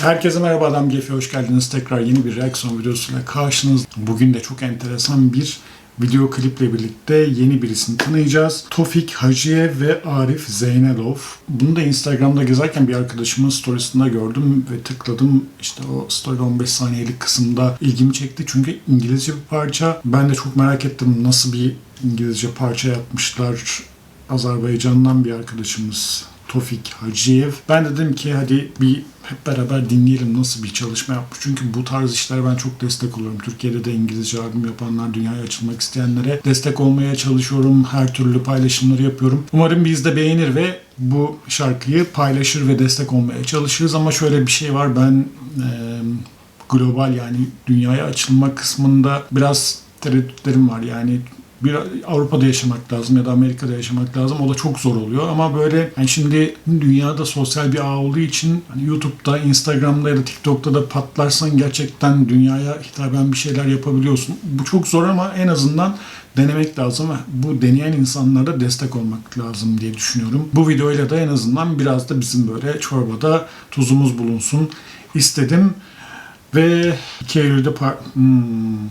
Herkese merhaba Adam Gefi hoş geldiniz. Tekrar yeni bir reaksiyon videosuyla karşınızda. Bugün de çok enteresan bir video kliple birlikte yeni birisini tanıyacağız. Tofik Hacıyev ve Arif Zeynelov. Bunu da Instagram'da gezerken bir arkadaşımın storiesinde gördüm ve tıkladım. İşte o story 15 saniyelik kısımda ilgimi çekti. Çünkü İngilizce bir parça. Ben de çok merak ettim nasıl bir İngilizce parça yapmışlar. Azerbaycan'dan bir arkadaşımız Tofik Hacıyev. Ben de dedim ki hadi bir hep beraber dinleyelim nasıl bir çalışma yapmış. Çünkü bu tarz işlere ben çok destek oluyorum. Türkiye'de de İngilizce albüm yapanlar, dünyaya açılmak isteyenlere destek olmaya çalışıyorum. Her türlü paylaşımları yapıyorum. Umarım biz de beğenir ve bu şarkıyı paylaşır ve destek olmaya çalışırız. Ama şöyle bir şey var. Ben eee, global yani dünyaya açılma kısmında biraz tereddütlerim var. Yani bir Avrupa'da yaşamak lazım ya da Amerika'da yaşamak lazım. O da çok zor oluyor ama böyle yani şimdi dünyada sosyal bir ağ olduğu için hani YouTube'da, Instagram'da ya da TikTok'ta da patlarsan gerçekten dünyaya hitaben bir şeyler yapabiliyorsun. Bu çok zor ama en azından denemek lazım ve bu deneyen insanlara destek olmak lazım diye düşünüyorum. Bu videoyla da en azından biraz da bizim böyle çorbada tuzumuz bulunsun istedim. Ve 2 Eylül'de par- hmm,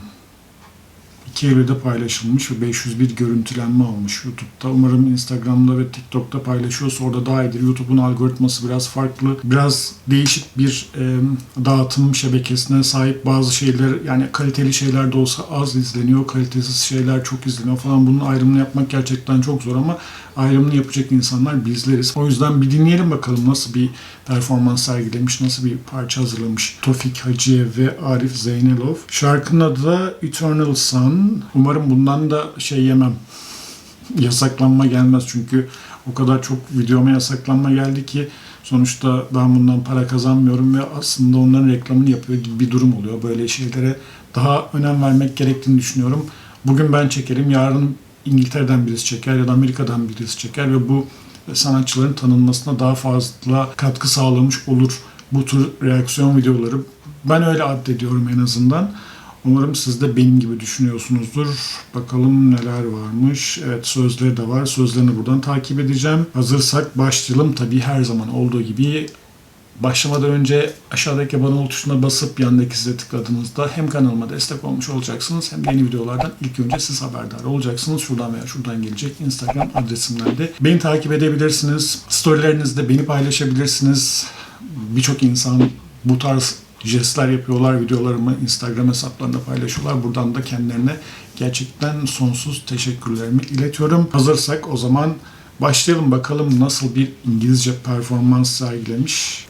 2 Eylül'de paylaşılmış ve 501 görüntülenme almış YouTube'da. Umarım Instagram'da ve TikTok'ta paylaşıyorsa orada daha iyidir. YouTube'un algoritması biraz farklı. Biraz değişik bir e, dağıtım şebekesine sahip bazı şeyler yani kaliteli şeyler de olsa az izleniyor. Kalitesiz şeyler çok izleniyor falan. Bunun ayrımını yapmak gerçekten çok zor ama ayrımını yapacak insanlar bizleriz. O yüzden bir dinleyelim bakalım nasıl bir performans sergilemiş, nasıl bir parça hazırlamış Tofik Hacıyev ve Arif Zeynelov. Şarkının adı da Eternal Sun. Umarım bundan da şey yemem. Yasaklanma gelmez çünkü o kadar çok videoma yasaklanma geldi ki sonuçta ben bundan para kazanmıyorum ve aslında onların reklamını yapıyor gibi bir durum oluyor. Böyle şeylere daha önem vermek gerektiğini düşünüyorum. Bugün ben çekerim, yarın İngiltere'den birisi çeker ya da Amerika'dan birisi çeker ve bu sanatçıların tanınmasına daha fazla katkı sağlamış olur bu tür reaksiyon videoları. Ben öyle addediyorum en azından. Umarım siz de benim gibi düşünüyorsunuzdur. Bakalım neler varmış. Evet sözleri de var. Sözlerini buradan takip edeceğim. Hazırsak başlayalım. Tabii her zaman olduğu gibi Başlamadan önce aşağıdaki abone ol tuşuna basıp yandaki size tıkladığınızda hem kanalıma destek olmuş olacaksınız hem de yeni videolardan ilk önce siz haberdar olacaksınız. Şuradan veya şuradan gelecek Instagram adresimden de beni takip edebilirsiniz. Storylerinizde beni paylaşabilirsiniz. Birçok insan bu tarz jestler yapıyorlar. Videolarımı Instagram hesaplarında paylaşıyorlar. Buradan da kendilerine gerçekten sonsuz teşekkürlerimi iletiyorum. Hazırsak o zaman başlayalım bakalım nasıl bir İngilizce performans sergilemiş.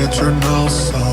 eternal song.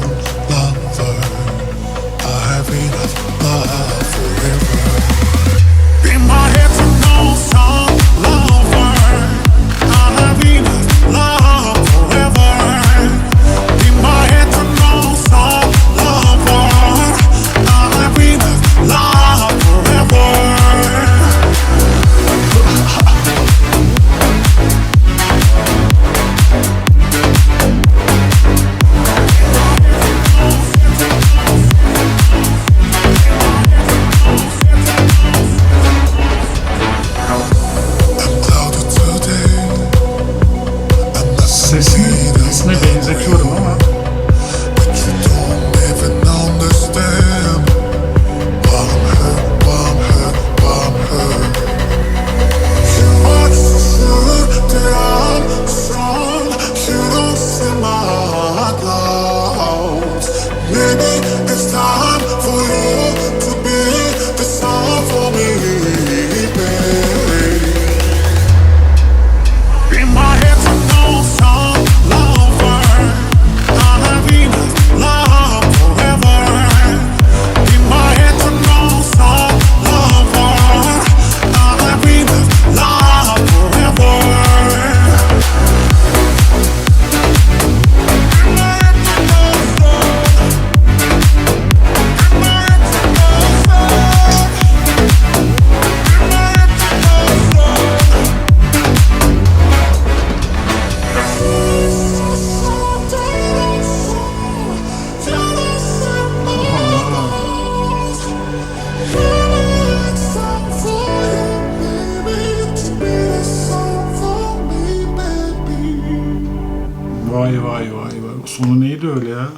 Sonu neydi öyle ya?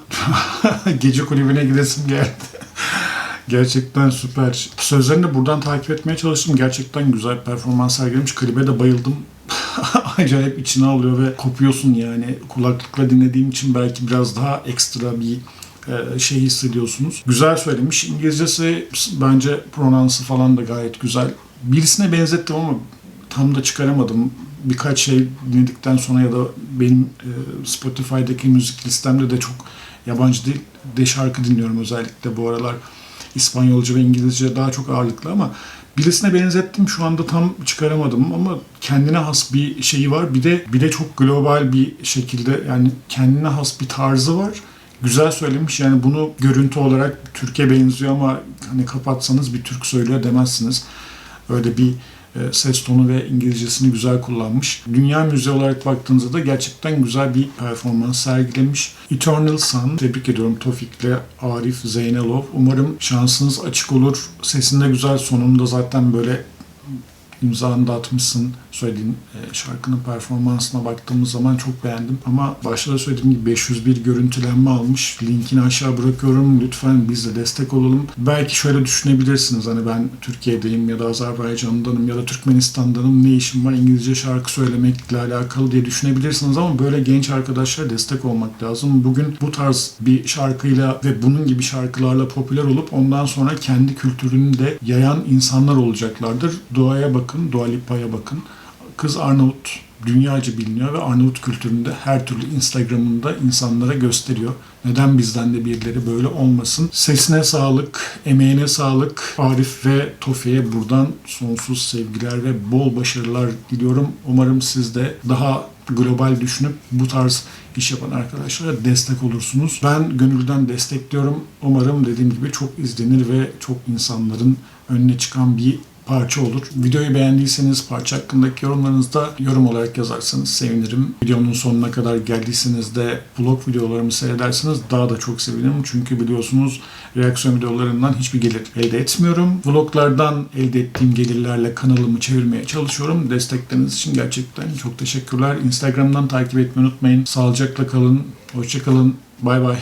Gece kulübüne gidesim geldi. Gerçekten süper. Sözlerini de buradan takip etmeye çalıştım. Gerçekten güzel performans sergilemiş. Klibe de bayıldım. Acayip içine alıyor ve kopuyorsun yani. Kulaklıkla dinlediğim için belki biraz daha ekstra bir e, şey hissediyorsunuz. Güzel söylemiş. İngilizcesi bence pronansı falan da gayet güzel. Birisine benzettim ama tam da çıkaramadım. Birkaç şey dinledikten sonra ya da benim e, Spotify'daki müzik listemde de çok yabancı dil de şarkı dinliyorum özellikle bu aralar. İspanyolca ve İngilizce daha çok ağırlıklı ama birisine benzettim şu anda tam çıkaramadım ama kendine has bir şeyi var. Bir de bir de çok global bir şekilde yani kendine has bir tarzı var. Güzel söylemiş yani bunu görüntü olarak Türkiye benziyor ama hani kapatsanız bir Türk söylüyor demezsiniz. Öyle bir ses tonu ve İngilizcesini güzel kullanmış. Dünya müziği olarak baktığınızda da gerçekten güzel bir performans sergilemiş. Eternal Sun, tebrik ediyorum Tofik'le Arif Zeynelov. Umarım şansınız açık olur. Sesinde güzel, sonunda zaten böyle imzanı da atmışsın söylediğin e, şarkının performansına baktığımız zaman çok beğendim. Ama başta da söylediğim gibi 501 görüntülenme almış. Linkini aşağı bırakıyorum. Lütfen biz de destek olalım. Belki şöyle düşünebilirsiniz. Hani ben Türkiye'deyim ya da Azerbaycan'danım ya da Türkmenistan'danım. Ne işim var İngilizce şarkı söylemekle alakalı diye düşünebilirsiniz ama böyle genç arkadaşlara destek olmak lazım. Bugün bu tarz bir şarkıyla ve bunun gibi şarkılarla popüler olup ondan sonra kendi kültürünü de yayan insanlar olacaklardır. Doğaya bakın, Dua Lipa'ya bakın. Kız Arnavut dünyaca biliniyor ve Arnavut kültüründe her türlü Instagram'ında insanlara gösteriyor. Neden bizden de birileri böyle olmasın? Sesine sağlık, emeğine sağlık. Arif ve Tofi'ye buradan sonsuz sevgiler ve bol başarılar diliyorum. Umarım siz de daha global düşünüp bu tarz iş yapan arkadaşlara destek olursunuz. Ben gönülden destekliyorum. Umarım dediğim gibi çok izlenir ve çok insanların önüne çıkan bir parça olur. Videoyu beğendiyseniz parça hakkındaki yorumlarınızda yorum olarak yazarsanız sevinirim. Videonun sonuna kadar geldiyseniz de vlog videolarımı seyrederseniz daha da çok sevinirim. Çünkü biliyorsunuz reaksiyon videolarından hiçbir gelir elde etmiyorum. Vloglardan elde ettiğim gelirlerle kanalımı çevirmeye çalışıyorum. Destekleriniz için gerçekten çok teşekkürler. Instagram'dan takip etmeyi unutmayın. Sağlıcakla kalın. Hoşçakalın. Bay bay.